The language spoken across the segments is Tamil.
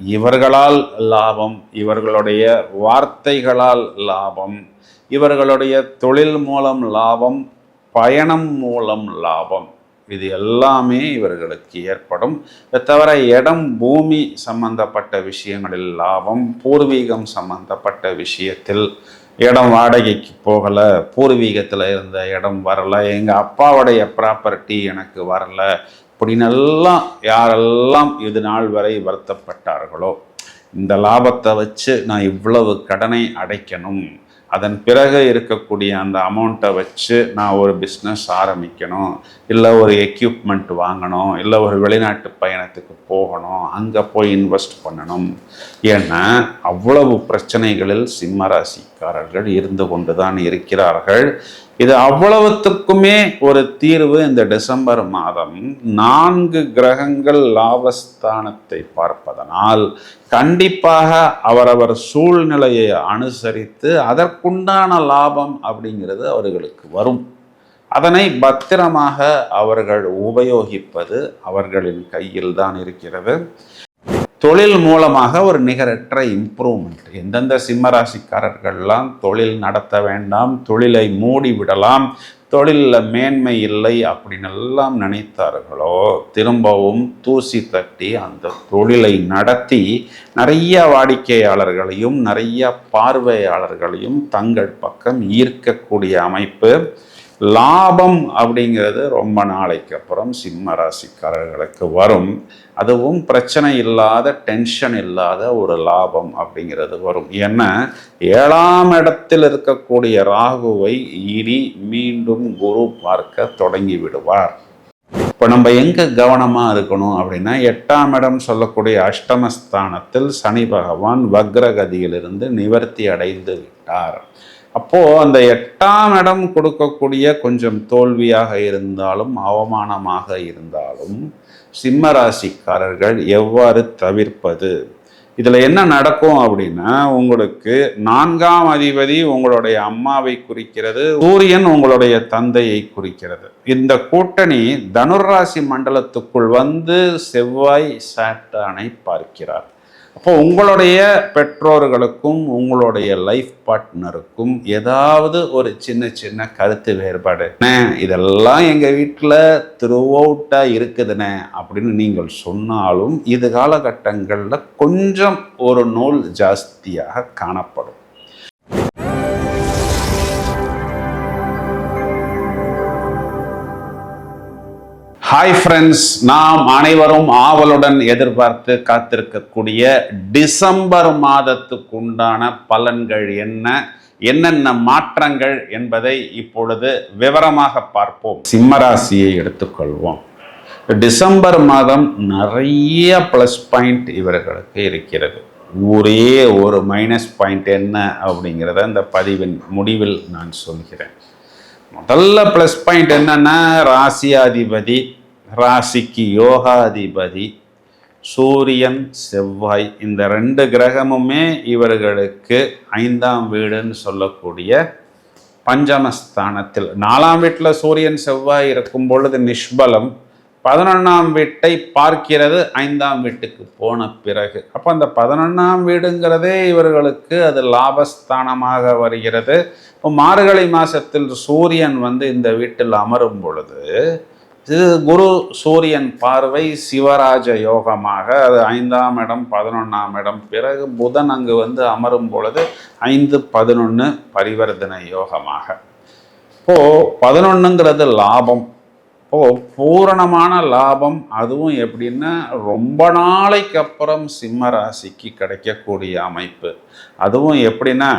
இவர்களால் லாபம் இவர்களுடைய வார்த்தைகளால் லாபம் இவர்களுடைய தொழில் மூலம் லாபம் பயணம் மூலம் லாபம். இது எல்லாமே இவர்களுக்கு ஏற்படும். தவிர இடம் பூமி சம்பந்தப்பட்ட விஷயங்களில் லாபம் பூர்வீகம் சம்பந்தப்பட்ட விஷயத்தில் இடம் வாடகைக்கு போகலை பூர்வீகத்தில் இருந்த இடம் வரல எங்கள் அப்பாவுடைய ப்ராப்பர்ட்டி எனக்கு வரல அப்படின்னெல்லாம் யாரெல்லாம் இது நாள் வரை வருத்தப்பட்டார்களோ இந்த லாபத்தை வச்சு நான் இவ்வளவு கடனை அடைக்கணும் அதன் பிறகு இருக்கக்கூடிய அந்த அமௌண்ட்டை வச்சு நான் ஒரு பிஸ்னஸ் ஆரம்பிக்கணும் இல்லை ஒரு எக்யூப்மெண்ட் வாங்கணும் இல்லை ஒரு வெளிநாட்டு பயணத்துக்கு போகணும் அங்கே போய் இன்வெஸ்ட் பண்ணணும். ஏன்னா அவ்வளவு பிரச்சனைகளில் பணக்காரர்கள் இருந்து கொண்டுதான் இருக்கிறார்கள். இது அவ்வளவுத்துக்குமே ஒரு தீர்வு இந்த டிசம்பர் மாதம். நான்கு கிரகங்கள் லாபஸ்தானத்தை பார்ப்பதனால் கண்டிப்பாக அவரவர் சூழ்நிலையை அனுசரித்து அதற்குண்டான லாபம் அப்படிங்கிறது அவர்களுக்கு வரும். அதனை பத்திரமாக அவர்கள் உபயோகிப்பது அவர்களின் கையில் தான் இருக்கிறது. தொழில் மூலமாக ஒரு நிகரற்ற இம்ப்ரூவ்மெண்ட் எந்தெந்த சிம்மராசிக்காரர்கள்லாம் தொழில் நடத்த வேண்டாம் தொழிலை மூடி விடலாம் தொழிலில் மேன்மை இல்லை அப்படின்னு எல்லாம் நினைத்தார்களோ திரும்பவும் தூசி தட்டி அந்த தொழிலை நடத்தி நிறைய வாடிக்கையாளர்களையும் நிறைய பார்வையாளர்களையும் தங்கள் பக்கம் ஈர்க்கக்கூடிய அமைப்பு லாபம் அப்படிங்கிறது ரொம்ப நாளைக்கு அப்புறம் சிம்ம ராசிக்காரர்களுக்கு வரும். அதுவும் பிரச்சனை இல்லாத டென்ஷன் இல்லாத ஒரு லாபம் அப்படிங்கிறது வரும். ஏன்னா ஏழாம் இடத்தில் இருக்கக்கூடிய ராகுவை இனி மீண்டும் குரு பார்க்க தொடங்கி விடுவார். இப்போ நம்ம எங்கே கவனமாக இருக்கணும் அப்படின்னா எட்டாம் இடம் சொல்லக்கூடிய அஷ்டமஸ்தானத்தில் சனி பகவான் வக்ரகதியிலிருந்து நிவர்த்தி அடைந்து விட்டார். அப்போது அந்த எட்டாம் இடம் கொடுக்கக்கூடிய கொஞ்சம் தோல்வியாக இருந்தாலும் அவமானமாக இருந்தாலும் சிம்ம ராசிக்காரர்கள் எவ்வாறு தவிர்ப்பது? இதில் என்ன நடக்கும் அப்படின்னா உங்களுக்கு நான்காம் அதிபதி உங்களுடைய அம்மாவை குறிக்கிறது சூரியன் உங்களுடைய தந்தையை குறிக்கிறது. இந்த கூட்டணி தனுராசி மண்டலத்துக்குள் வந்து செவ்வாய் சாத்தானை பார்க்கிறார். அப்போ உங்களுடைய பெற்றோர்களுக்கும் உங்களுடைய லைஃப் பார்ட்னருக்கும் ஏதாவது ஒரு சின்ன சின்ன கருத்து வேறுபாடு. இதெல்லாம் எங்கள் வீட்டில் த்ரூஅவுட்டாக இருக்குதுண்ணே அப்படின்னு நீங்கள் சொன்னாலும் இது காலகட்டங்களில் கொஞ்சம் ஒரு நூல் ஜாஸ்தியாக காணப்படும். ஹாய் ஃப்ரெண்ட்ஸ் நாம் அனைவரும் ஆவலுடன் எதிர்பார்த்து காத்திருக்கக்கூடிய டிசம்பர் மாதத்துக்கு உண்டான பலன்கள் என்ன? என்னென்ன மாற்றங்கள் என்பதை இப்பொழுது விவரமாக பார்ப்போம். சிம்மராசியை எடுத்துக்கொள்வோம். டிசம்பர் மாதம் நிறைய ப்ளஸ் பாயிண்ட் இவர்களுக்கு இருக்கிறது. ஒரே ஒரு மைனஸ் பாயிண்ட் என்ன அப்படிங்கிறத இந்த பதிவின் முடிவில் நான் சொல்கிறேன். முதல்ல ப்ளஸ் பாயிண்ட் என்னன்னா ராசியாதிபதி ராசிக்கு யோகாதிபதி சூரியன் செவ்வாய் இந்த ரெண்டு கிரகமுமே இவர்களுக்கு ஐந்தாம் வீடுன்னு சொல்லக்கூடிய பஞ்சமஸ்தானத்தில். நாலாம் வீட்டில் சூரியன் செவ்வாய் இருக்கும் பொழுது நிஷ்பலம். பதினொன்றாம் வீட்டை பார்க்கிறது ஐந்தாம் வீட்டுக்கு போன பிறகு. அப்போ அந்த பதினொன்றாம் வீடுங்கிறதே இவர்களுக்கு அது லாபஸ்தானமாக வருகிறது. இப்போ மார்கழி மாதத்தில் சூரியன் வந்து இந்த வீட்டில் அமரும் பொழுது இது குரு சூரியன் பார்வை சிவராஜ யோகமாக அது ஐந்தாம் இடம் பதினொன்றாம் இடம். பிறகு புதன் அங்கு வந்து அமரும் பொழுது ஐந்து பதினொன்று பரிவர்த்தனை யோகமாக. இப்போது பதினொன்றுங்கிறது லாபம். இப்போது பூரணமான லாபம் அதுவும் எப்படின்னா ரொம்ப நாளைக்கு அப்புறம் சிம்ம ராசிக்கு கிடைக்கக்கூடிய அமைப்பு. அதுவும் எப்படின்னா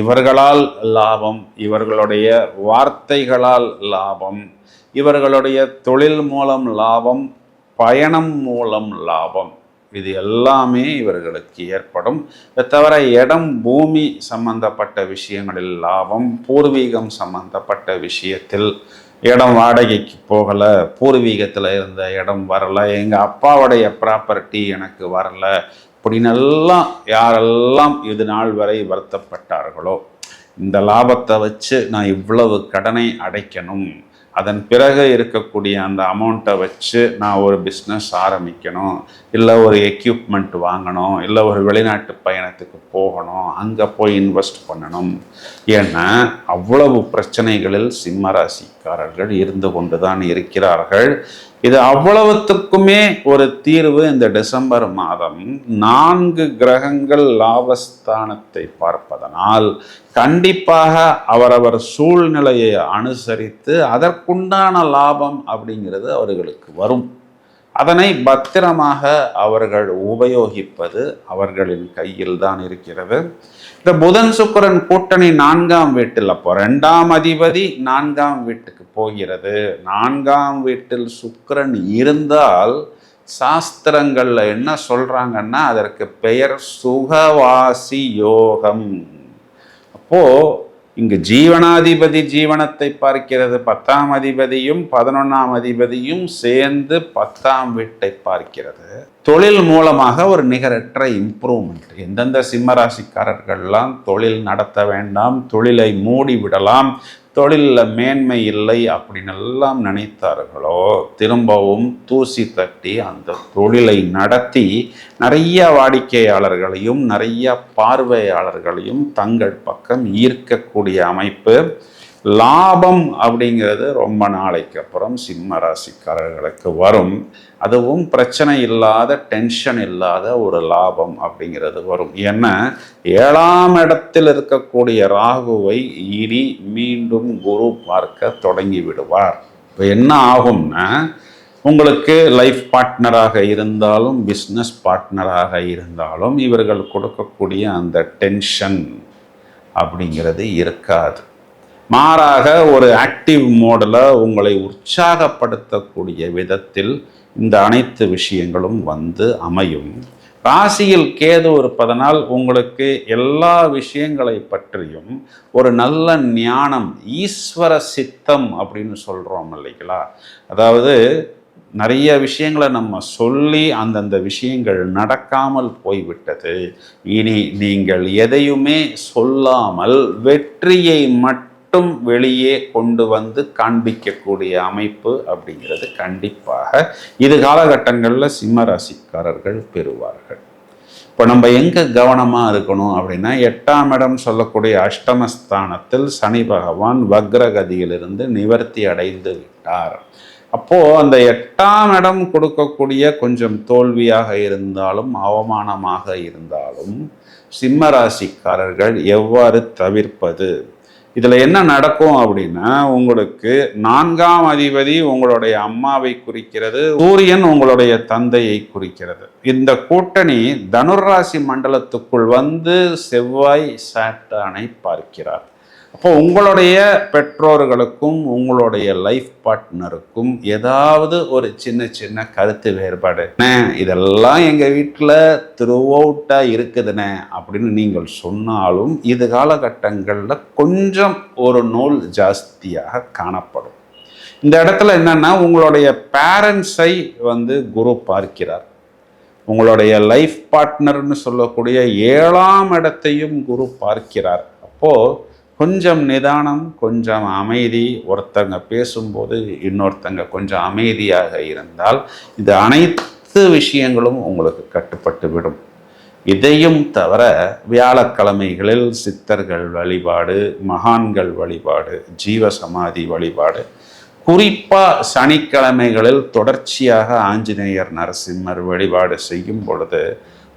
இவர்களால் லாபம் இவர்களுடைய வார்த்தைகளால் லாபம். இவர்களுடைய தொழில் மூலம் லாபம் பயணம் மூலம் லாபம். இது எல்லாமே இவர்களுக்கு ஏற்படும். இதை தவிர இடம் பூமி சம்பந்தப்பட்ட விஷயங்களில் லாபம் பூர்வீகம் சம்பந்தப்பட்ட விஷயத்தில் இடம் வாடகைக்கு போகலை பூர்வீகத்தில் இருந்த இடம் வரலை எங்கள் அப்பாவுடைய ப்ராப்பர்ட்டி எனக்கு வரலை அப்படின்னெல்லாம் யாரெல்லாம் இது நாள் வரை வருத்தப்பட்டார்களோ இந்த லாபத்தை வச்சு நான் இவ்வளவு கடனை அடைக்கணும். அதன் பிறகு இருக்கக்கூடிய அந்த அமௌண்ட்டை வச்சு நான் ஒரு பிஸ்னஸ் ஆரம்பிக்கணும். இல்லை ஒரு எக்யூப்மெண்ட் வாங்கணும். இல்லை ஒரு வெளிநாட்டு பயணத்துக்கு போகணும். அங்கே போய் இன்வெஸ்ட் பண்ணணும். ஏன்னா அவ்வளவு பிரச்சனைகளில் சிம்மராசிக்காரர்கள் இருந்து கொண்டு தான் இருக்கிறார்கள். இது அவ்வளவுத்துக்குமே ஒரு தீர்வு இந்த டிசம்பர் மாதம். நான்கு கிரகங்கள் லாபஸ்தானத்தை பார்ப்பதனால் கண்டிப்பாக அவரவர் சூழ்நிலையை அனுசரித்து அதற்குண்டான லாபம் அப்படிங்கிறது அவர்களுக்கு வரும். அதனை பத்திரமாக அவர்கள் உபயோகிப்பது அவர்களின் கையில் தான் இருக்கிறது. இந்த புதன் சுக்கரன் கூட்டணி நான்காம் வீட்டில் அப்போ ரெண்டாம் அதிபதி நான்காம் வீட்டுக்கு போகிறது. நான்காம் வீட்டில் சுக்கரன் இருந்தால் சாஸ்திரங்கள்ல என்ன சொல்றாங்கன்னா அதற்கு பெயர் சுகவாசி யோகம். அப்போ இங்கு ஜீவனாதிபதி ஜீவனத்தை பார்க்கிறது. பத்தாம் அதிபதியும் பதினொன்னாம் அதிபதியும் சேர்ந்து பத்தாம் வீட்டை பார்க்கிறது. தொழில் மூலமாக ஒரு நிகரற்ற இம்ப்ரூவ்மெண்ட் எந்தெந்த சிம்மராசிக்காரர்கள்லாம் தொழில் நடத்த வேண்டாம் தொழிலை மூடி விடலாம் தொழிலில் மேன்மை இல்லை அப்படின்னு எல்லாம் நினைத்தார்களோ திரும்பவும் தூசி தட்டி அந்த தொழிலை நடத்தி நிறைய வாடிக்கையாளர்களையும் நிறைய பார்வையாளர்களையும் தங்கள் பக்கம் ஈர்க்கக்கூடிய அமைப்பு லாபம் அப்படிங்கிறது ரொம்ப நாளைக்கு அப்புறம் சிம்ம ராசிக்காரர்களுக்கு வரும். அதுவும் பிரச்சனை இல்லாத டென்ஷன் இல்லாத ஒரு லாபம் அப்படிங்கிறது வரும். ஏன்னா ஏழாம் இடத்தில் இருக்கக்கூடிய ராகுவை இனி மீண்டும் குரு பார்க்க தொடங்கி விடுவார். இப்போ என்ன ஆகும்னா உங்களுக்கு லைஃப் பார்ட்னராக இருந்தாலும் பிஸ்னஸ் பார்ட்னராக இருந்தாலும் இவர்கள் கொடுக்கக்கூடிய அந்த டென்ஷன் அப்படிங்கிறது இருக்காது. மாறாக ஒரு ஆக்டிவ் மோடில் உங்களை உற்சாகப்படுத்தக்கூடிய விதத்தில் இந்த அனைத்து விஷயங்களும் வந்து அமையும். ராசியில் கேது இருப்பதனால் உங்களுக்கு எல்லா விஷயங்களை பற்றியும் ஒரு நல்ல ஞானம் ஈஸ்வர சித்தம் அப்படின்னு சொல்கிறோம் இல்லைங்களா? அதாவது நிறைய விஷயங்களை நம்ம சொல்லி அந்தந்த விஷயங்கள் நடக்காமல் போய்விட்டது. இனி நீங்கள் எதையுமே சொல்லாமல் வெற்றியை மட்டும் மட்டும் வெளியே கொண்டு வந்து காண்பிக்கக்கூடிய அமைப்பு அப்படிங்கிறது கண்டிப்பாக இது காலகட்டங்களில் சிம்ம ராசிக்காரர்கள் பெறுவார்கள். இப்போ நம்ம எங்கே கவனமாக இருக்கணும் அப்படின்னா எட்டாம் இடம் சொல்லக்கூடிய அஷ்டமஸ்தானத்தில் சனி பகவான் வக்ரகதியிலிருந்து நிவர்த்தி அடைந்து விட்டார். அப்போது அந்த எட்டாம் இடம் கொடுக்கக்கூடிய கொஞ்சம் தோல்வியாக இருந்தாலும் அவமானமாக இருந்தாலும் சிம்ம ராசிக்காரர்கள் எவ்வாறு தவிர்ப்பது? இதில் என்ன நடக்கும் அப்படின்னா உங்களுக்கு நான்காம் அதிபதி உங்களுடைய அம்மாவை குறிக்கிறது சூரியன் உங்களுடைய தந்தையை குறிக்கிறது. இந்த கூட்டணி தனுராசி மண்டலத்துக்குள் வந்து செவ்வாய் சாத்தானை பார்க்கிறார். அப்போ உங்களுடைய பெற்றோர்களுக்கும் உங்களுடைய லைஃப் பார்ட்னருக்கும் ஏதாவது ஒரு சின்ன சின்ன கருத்து வேறுபாடு. இதெல்லாம் எங்கள் வீட்டில் த்ரூஅவுட்டாக இருக்குதுண்ணே அப்படின்னு நீங்கள் சொன்னாலும் இது காலகட்டங்களில் கொஞ்சம் ஒரு நூல் ஜாஸ்தியாக காணப்படும். இந்த இடத்துல என்னென்னா உங்களுடைய பேரண்ட்ஸை வந்து குரு பார்க்கிறார். உங்களுடைய லைஃப் பார்ட்னர்னு சொல்லக்கூடிய ஏழாம் இடத்தையும் குரு பார்க்கிறார். அப்போது கொஞ்சம் நிதானம் கொஞ்சம் அமைதி. ஒருத்தங்க பேசும்போது இன்னொருத்தங்க கொஞ்சம் அமைதியாக இருந்தால் இது அனைத்து விஷயங்களும் உங்களுக்கு கட்டுப்பட்டு விடும் இதையும் தவிர வியாழக்கிழமைகளில் சித்தர்கள் வழிபாடு மகான்கள் வழிபாடு ஜீவசமாதி வழிபாடு குறிப்பாக சனிக்கிழமைகளில் தொடர்ச்சியாக ஆஞ்சநேயர் நரசிம்மர் வழிபாடு செய்யும் பொழுது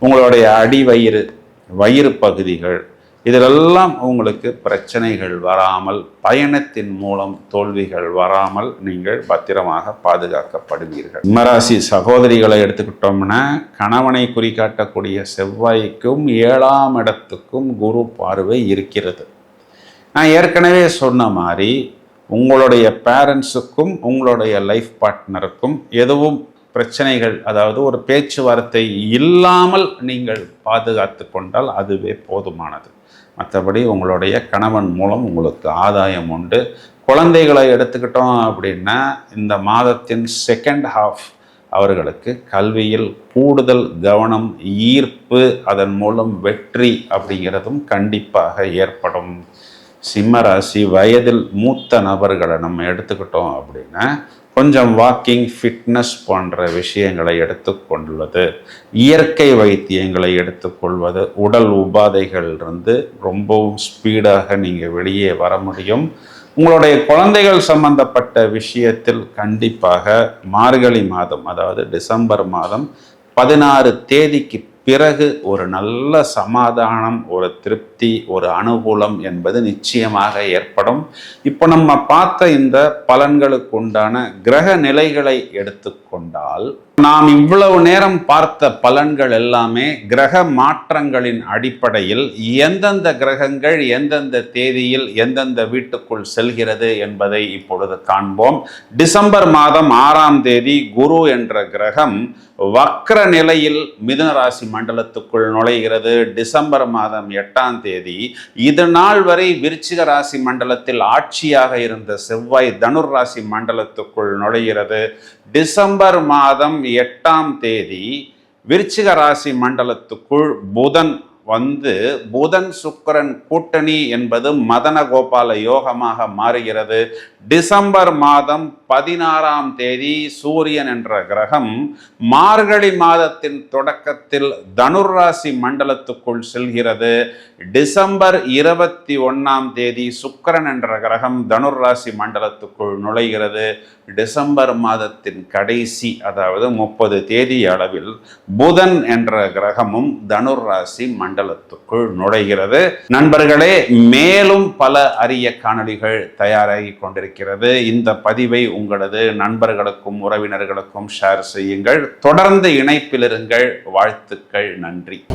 உங்களுடைய அடிவயிறு வயிறு பகுதிகள் இதிலெல்லாம் உங்களுக்கு பிரச்சனைகள் வராமல் பயணத்தின் மூலம் தோல்விகள் வராமல் நீங்கள் பத்திரமாக பாதுகாக்கப்படுவீர்கள். சிம்மராசி சகோதரிகளை எடுத்துக்கிட்டோம்னா கணவனை குறிக்காட்டக்கூடிய செவ்வாய்க்கும் ஏழாம் இடத்துக்கும் குரு பார்வை இருக்கிறது. நான் ஏற்கனவே சொன்ன மாதிரி உங்களுடைய பேரண்ட்ஸுக்கும் உங்களுடைய லைஃப் பார்ட்னருக்கும் எதுவும் பிரச்சனைகள் அதாவது ஒரு பேச்சுவார்த்தை இல்லாமல் நீங்கள் பாதுகாத்து கொண்டால் அதுவே போதுமானது. மற்றபடி உங்களுடைய கணவன் மூலம் உங்களுக்கு ஆதாயம் உண்டு. குழந்தைகளை எடுத்துக்கிட்டோம் அப்படின்னா இந்த மாதத்தின் செகண்ட் ஹாஃப் அவர்களுக்கு கல்வியில் கூடுதல் கவனம் ஈர்ப்பு அதன் மூலம் வெற்றி அப்படிங்கிறதும் கண்டிப்பாக ஏற்படும். சிம்மராசி வயதில் மூத்த நபர்களை நம்ம எடுத்துக்கிட்டோம் அப்படின்னா கொஞ்சம் வாக்கிங் ஃபிட்னஸ் போன்ற விஷயங்களை எடுத்துக்கொள்வது இயற்கை வைத்தியங்களை எடுத்துக்கொள்வது உடல் உபாதைகள் இருந்து ரொம்பவும் ஸ்பீடாக நீங்கள் வெளியே வர முடியும். உங்களுடைய குழந்தைகள் சம்பந்தப்பட்ட விஷயத்தில் கண்டிப்பாக மார்கழி மாதம் அதாவது டிசம்பர் மாதம் பதினாறு தேதிக்கு பிறகு ஒரு நல்ல சமாதானம் ஒரு திருப்தி ஒரு அனுகூலம் என்பது நிச்சயமாக ஏற்படும். இப்போ நம்ம பார்த்த இந்த பலன்களுக்கு உண்டான கிரக நிலைகளை எடுத்துக்கொண்டால் நாம் இவ்வளவு நேரம் பார்த்த பலன்கள் எல்லாமே கிரக மாற்றங்களின் அடிப்படையில் எந்தெந்த கிரகங்கள் எந்தெந்த தேதியில் எந்தெந்த வீட்டுக்குள் செல்கிறது என்பதை இப்பொழுது காண்போம். டிசம்பர் மாதம் ஆறாம் தேதி குரு என்ற கிரகம் வக்ர நிலையில் மிதுனராசி மண்டலத்துக்குள் நுழைகிறது. டிசம்பர் மாதம் எட்டாம் தேதி இது நாள் வரை விருச்சிக ராசி மண்டலத்தில் ஆட்சியாக இருந்த செவ்வாய் தனுர் ராசி மண்டலத்துக்குள் நுழைகிறது. டிசம்பர் மாதம் எட்டாம் தேதி விருச்சிக ராசி மண்டலத்துக்குள் புதன் வந்து புதன் சுக்கிரன் கூட்டணி என்பது மதன கோபால யோகமாக மாறுகிறது. டிசம்பர் மாதம் பதினாறாம் தேதி சூரியன் என்ற கிரகம் மார்கழி மாதத்தின் தொடக்கத்தில் தனுர்ராசி மண்டலத்துக்குள் செல்கிறது. டிசம்பர் இருபத்தி ஒன்றாம் தேதி சுக்கரன் என்ற கிரகம் தனுர்ராசி மண்டலத்துக்குள் நுழைகிறது. டிசம்பர் மாதத்தின் கடைசி அதாவது முப்பது தேதி அளவில் புதன் என்ற கிரகமும் தனுர்ராசி மண்டலத்துக்குள் நுழைகிறது. நண்பர்களே மேலும் பல அரிய காணொளிகள் தயாராகி கொண்டிருக்கிறது. இந்த பதிவை உங்களது நண்பர்களுக்கும் உறவினர்களுக்கும் ஷேர் செய்யுங்கள். தொடர்ந்து இணைப்பில் இருங்கள். வாழ்த்துக்கள். நன்றி.